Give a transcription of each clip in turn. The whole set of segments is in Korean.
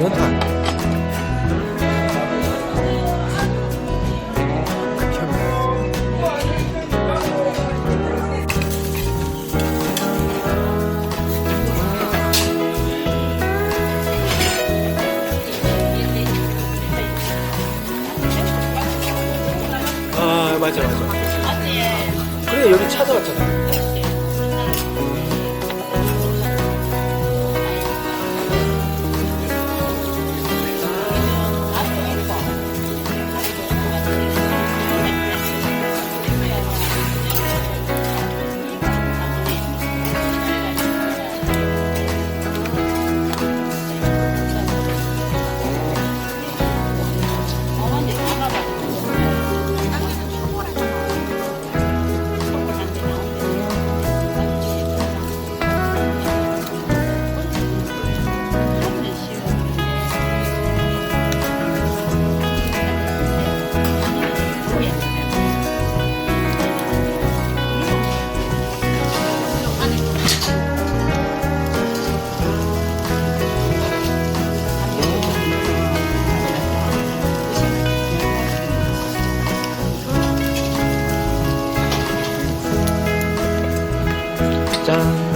원판. 아 맞아 맞아. 예. 그래 여기 찾아왔잖아. done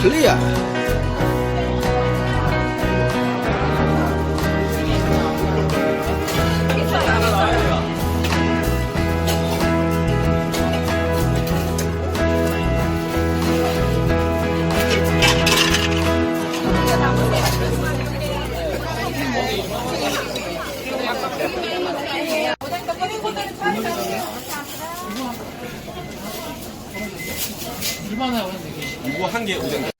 clear. 이만하고 했는데 이거 한 개 오뎅